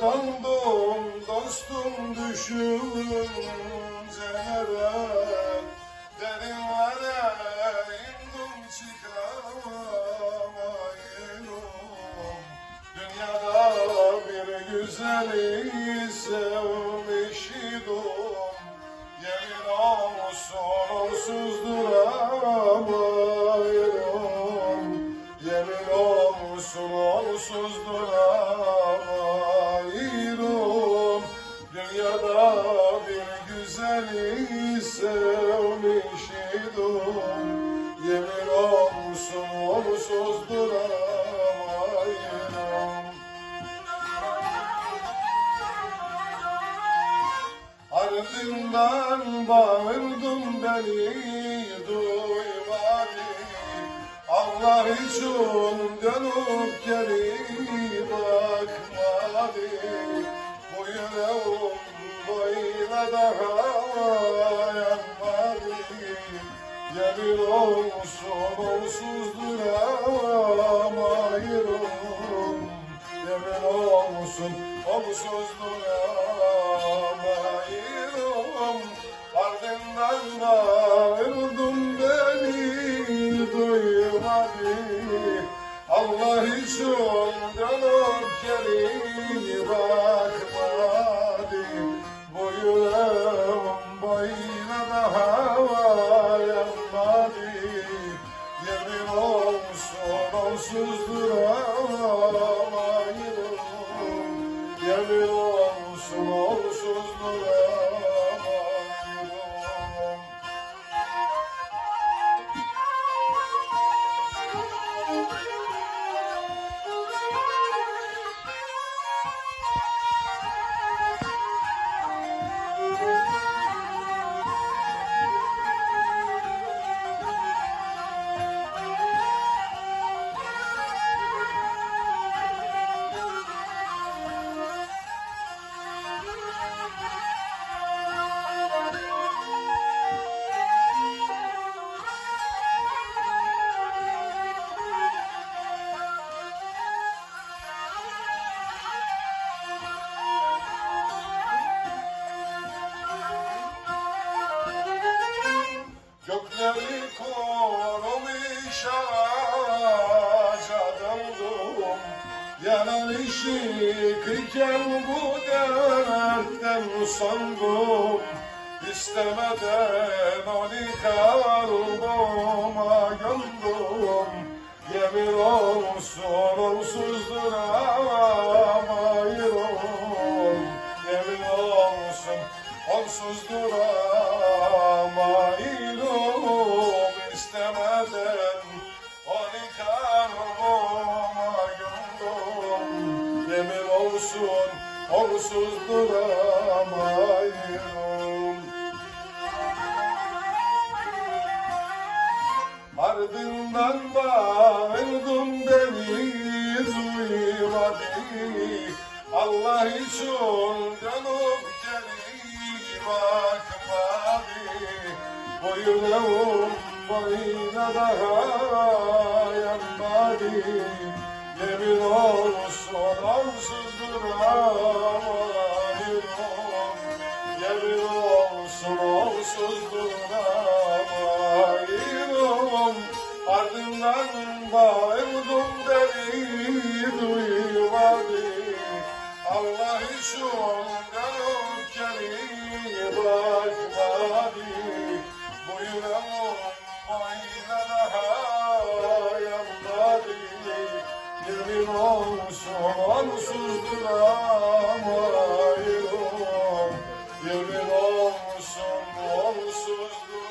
doldum dostum düşüncelere Derinlere indim çıkamayırım Dünyada bir güzeli sevmiş idim Yemin olsun onsuz Yemin olsun onsuz duramayırım Ardından bağırdım beni duymadı. Allah için dönüp geri bakmadı. Bu yüreğim böyle daha olsun onsuz duramayırım Ardından bağırdım beni duymadı. Allah için dönüp geri bakmadı. Bu yüreğim böyle daha yanmadı. Yemin olsun onsuz onsuz duramayırım Ağaca daldım Yanan ışık iken bu dertten sandım İstemeden onu kalbıma gömdüm Yemin olsun onsuz duramayırım Yemin olsun onsuz duramayırım olsun onsuz duramayırım Ardından bağırdım beni duymadı Allah için dönüp geri bakmadı. Yüreğim boyuna daha yanmadı Yemin olsun onsuz duramayırım Yemin olsun onsuz duramayırım Ardından bağırdım beni duymadı Allah için Kimin olmuşum olsuzdur